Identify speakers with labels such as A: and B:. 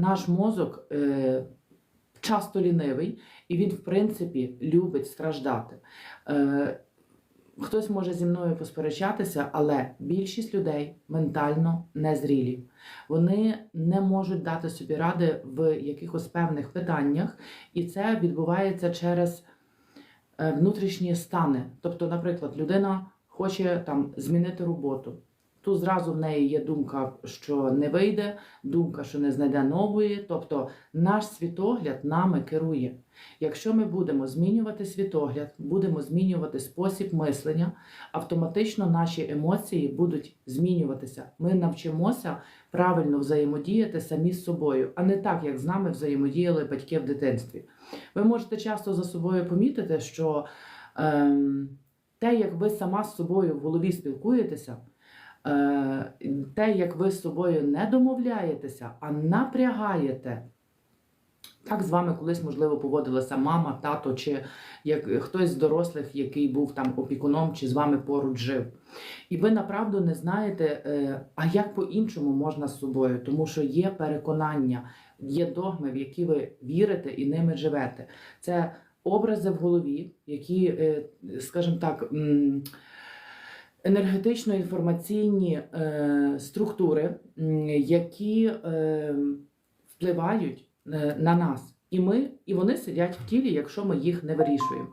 A: наш мозок е, часто лінивий, і він, в принципі, любить страждати. Е, Хтось може зі мною посперечатися, але більшість людей ментально незрілі. Вони не можуть дати собі ради в якихось певних питаннях, і це відбувається через е, внутрішні стани. Тобто, наприклад, людина хоче там змінити роботу. Тут зразу в неї є думка, що не вийде, думка, що не знайде нової. Тобто наш світогляд нами керує. Якщо ми будемо змінювати світогляд, будемо змінювати спосіб мислення, автоматично наші емоції будуть змінюватися. Ми навчимося правильно взаємодіяти самі з собою, а не так, як з нами взаємодіяли батьки в дитинстві. Ви можете часто за собою помітити, що ем, те, як ви сама з собою в голові спілкуєтеся, те, як ви з собою не домовляєтеся, а напрягаєте. Так з вами колись, можливо, поводилася мама, тато, чи як хтось з дорослих, який був там опікуном, чи з вами поруч жив. І ви направду не знаєте, е, а як по-іншому можна з собою, тому що є переконання, є догми, в які ви вірите і ними живете. Це образи в голові, які, е, скажімо так, енергетично-інформаційні е, структури, які е, впливають е, на нас. І ми, і вони сидять в тілі, якщо ми їх не вирішуємо.